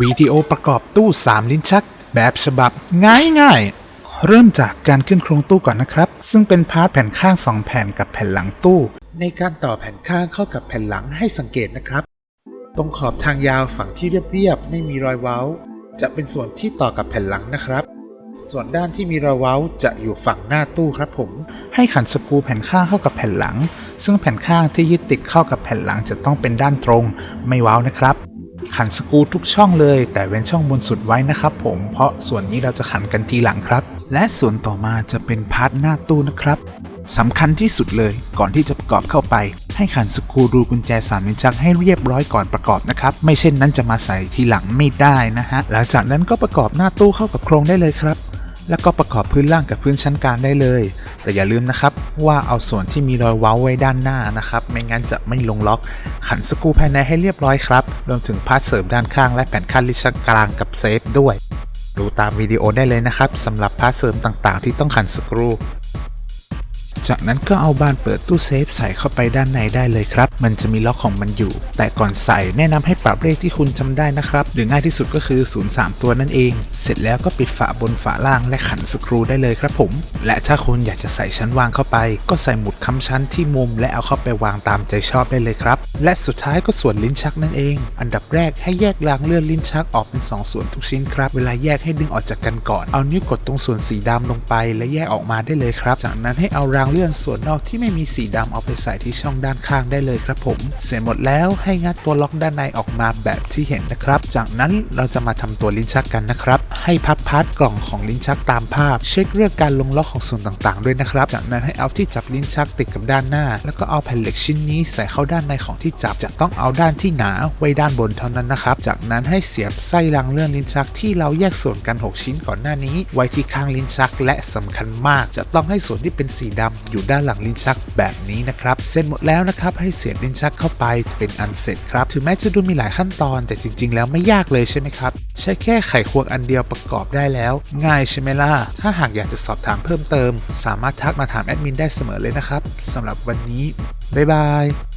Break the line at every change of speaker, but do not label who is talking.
วิดีโอประกอบตู้ 3 ลิ้นชัก แบบฉบับง่ายๆ เริ่มจากการขึ้นโครงตู้ก่อนนะครับ ซึ่งเป็นพาร์ทแผ่นข้าง 2 แผ่นกับแผ่นหลังตู้ ในการต่อแผ่นข้างเข้ากับแผ่นหลังให้สังเกตนะครับ ตรงขอบทางยาวฝั่งที่เรียบๆไม่มีรอยเว้า จะเป็นส่วนที่ต่อกับแผ่นหลังนะครับ ส่วนด้านที่มีรอยเว้าจะอยู่ฝั่งหน้าตู้ครับผม ให้ขันสกรูแผ่นข้างเข้ากับแผ่นหลัง ซึ่งแผ่นข้างที่ยึดติดเข้ากับแผ่นหลังจะต้องเป็นด้านตรง ไม่เว้านะครับ ขันสกูทุกช่องเลย แต่เว้นช่องบนสุดไว้นะครับผมเพราะส่วนนี้เราจะขันกันทีหลังครับ และส่วนต่อมาจะเป็นพาร์ทหน้าตู้นะครับสำคัญที่สุดเลยก่อนที่จะประกอบเข้าไป ให้ขันสกูรูกุญแจสามนิ้วชักให้เรียบร้อยก่อนประกอบนะครับ ไม่เช่นนั้นจะมาใส่ทีหลังไม่ได้นะฮะหลังจากนั้นก็ประกอบหน้าตู้เข้ากับโครงได้เลยครับ แล้วก็ประกอบพื้นล่างกับพื้นชั้นกลางได้เลย แต่อย่าลืมนะครับว่าเอาส่วนที่มีรอยเว้าไว้ด้านหน้านะครับ ไม่งั้นจะไม่ลงล็อก ขันสกรูภายในให้เรียบร้อยครับ รวมถึงพาร์ทเสริมด้านข้างและแผ่นคันลิชกลางกับเซฟด้วย ดูตามวิดีโอได้เลยนะครับสำหรับพาร์ทเสริมต่างๆ ที่ต้องขันสกรู จากนั้นก็เอาบานเปิดตู้เซฟใส่เข้าไปด้านในได้เลยครับ มันจะมีล็อกของมันอยู่ แต่ก่อนใส่แนะนำให้ปรับเลขที่คุณจำได้นะครับ หรือง่ายที่สุดก็คือ 03 ตัวนั่นเอง เสร็จแล้วก็ปิดฝาบนฝาล่างและขันสกรูได้เลยครับผม และถ้าคุณอยากจะใส่ชั้นวางเข้าไป ก็ใส่หมุดค้ำชั้นที่มุม และเอาเข้าไปวางตามใจชอบได้เลยครับ และสุดท้ายก็ส่วนลิ้นชักนั่นเอง อันดับแรกให้แยกรางเลื่อนลิ้นชักออกเป็นสองส่วนทุกชิ้นครับ เวลาแยกให้ดึงออกจากกันก่อน เอานิ้วกดตรงส่วนสีดำลงไป และแยกออกมาได้เลยครับ จากนั้นให้เอารางเลื่อนส่วนนอกที่ไม่มีสีดำเอาไปใส่ที่ช่องด้านข้างได้เลยครับผม เสร็จหมดแล้วให้งัดตัวล็อกด้านในออกมาแบบที่เห็นนะครับ จากนั้นเราจะมาทำตัวลิ้นชักกันนะครับ ให้พับพาร์ทกล่องของลิ้นชักตามภาพ เช็คเรื่องการลงล็อกของส่วนต่างๆ ด้วยนะครับ จากนั้นให้เอาที่จับลิ้นชักติดกับด้านหน้า แล้วก็เอาแผ่นเหล็กชิ้นนี้ใส่เข้าด้านในของที่จับจะต้องเอาด้านที่หนาไว้ด้านบนเท่านั้นนะครับ จากนั้นให้เสียบไส้รางเลื่อนลิ้นชักที่เราแยกส่วนกัน 6 ชิ้นก่อนหน้านี้ ไว้ที่ข้างลิ้นชักและสำคัญมาก จะต้องให้ส่วนที่เป็นสีดำอยู่ด้านหลังลิ้นชักแบบนี้นะครับ เสร็จหมดแล้วนะครับ ให้เสียบลิ้นชักเข้าไปจะเป็นอันเสร็จครับ ถึงแม้จะดูมีหลายขั้นตอน แต่จริง ๆ แล้วไม่ยากเลยใช่ไหมครับ ใช้แค่ไขควงอันเดียวประกอบได้แล้ว ง่ายใช่ไหมล่ะ ถ้าหากอยากจะสอบถามเพิ่มเติม สามารถทักมาถามแอดมินได้เสมอเลยนะครับสำหรับวันนี้บ๊ายบาย